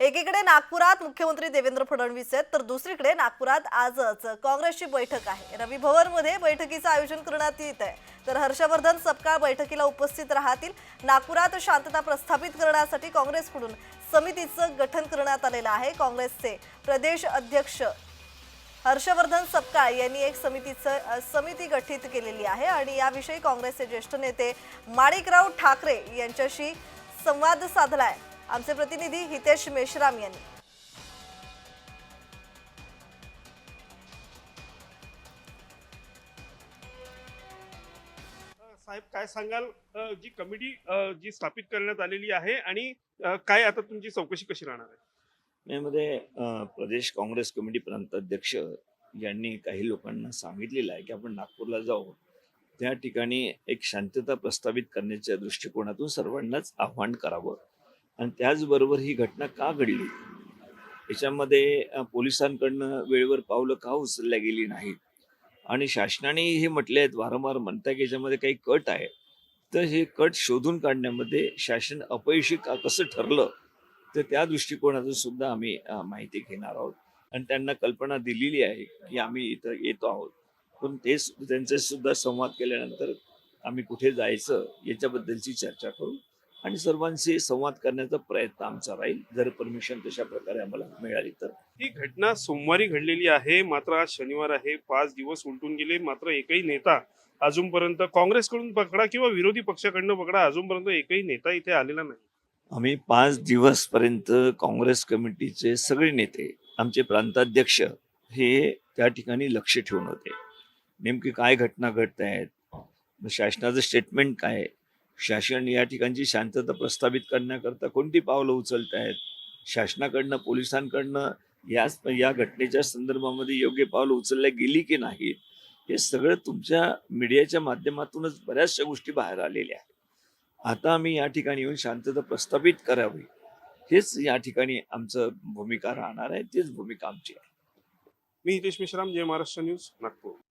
एकीकडे नागपुरात मुख्यमंत्री देवेंद्र फडणवीस आहेत तर दुसरीकडे नागपुरात आजच काँग्रेसची बैठक आहे. रवी भवनमध्ये बैठकीचं आयोजन करण्यात येत आहे. तर हर्षवर्धन सपकाळ बैठकीला उपस्थित राहतील. नागपुरात शांतता प्रस्थापित करण्यासाठी काँग्रेसकडून समितीचं गठन करण्यात आलेलं आहे. काँग्रेसचे प्रदेश अध्यक्ष हर्षवर्धन सपकाळ यांनी एक समितीचं समिती गठीत केलेली आहे आणि याविषयी काँग्रेसचे ज्येष्ठ नेते माणिकराव ठाकरे यांच्याशी संवाद साधला आहे आमचे प्रतिनिधी हितेश मेश्राम यांनी. साहेब काय सांगाल? जी कमिटी जी स्थापित करण्यात आलेली आहे आणि काय आता तुमची चौकशी कशी राहणार आहे? यामध्ये प्रदेश काँग्रेस कमिटी प्रांताध्यक्ष यांनी काही लोकांना सांगितलेलं आहे की आपण नागपूरला जाऊ त्या ठिकाणी एक शांतता प्रस्थापित करण्याच्या दृष्टिकोनातून सर्वांनाच आव्हान करावं. आणि त्याचबरोबर ही घटना का घडली? याच्यामध्ये पोलिसांकडनं वेळेवर पावलं का उचलल्या गेली नाहीत? आणि शासनाने हे म्हटले आहेत वारंवार म्हणतात की याच्यामध्ये काही कट आहे. तर हे कट शोधून काढण्यामध्ये शासन अपयशी का कसं ठरलं? तर त्या दृष्टिकोनातून सुद्धा आम्ही माहिती घेणार आहोत. आणि त्यांना कल्पना दिलेली आहे की आम्ही इथं येतो आहोत. पण ते त्यांचे सुद्धा संवाद केल्यानंतर आम्ही कुठे जायचं याच्याबद्दलची चर्चा करू. आणि सर्वांशी संवाद करण्याचा प्रयत्न आमचा राहील. जर परमिशन तशा प्रकारे आम्हाला मिळाली तर. ही घटना सोमवारी घडलेली आहे. मात्र आज शनिवार आहे. पाच दिवस उलटून गेले. मात्र एकही नेता अजूनपर्यंत काँग्रेसकडून पकडा किंवा विरोधी पक्षाकडनं पकडा अजूनपर्यंत एकही नेता इथे आलेला नाही. आम्ही पाच दिवसपर्यंत काँग्रेस कमिटीचे सगळे नेते आमचे प्रांताध्यक्ष हे त्या ठिकाणी लक्ष ठेवून होते. नेमकी काय घटना घडत आहेत शासनाचं स्टेटमेंट काय आहे? शासन या ठिकाणची शांतता प्रस्थापित करण्याकरता कोणती पावलं उचलत आहेत? शासनाकडनं पोलिसांकडनं याच या घटनेच्या संदर्भामध्ये योग्य पावलं उचलल्या गेली की नाही? हे सगळं तुमच्या मीडियाच्या माध्यमातूनच बऱ्याचशा गोष्टी बाहेर आलेल्या आहेत. आता आम्ही या ठिकाणी येऊन शांतता प्रस्थापित करावी. हेच या ठिकाणी आमचं भूमिका राहणार आहे. तीच भूमिका आमची आहे. मी हितेश मिश्राम जय महाराष्ट्र न्यूज नागपूर.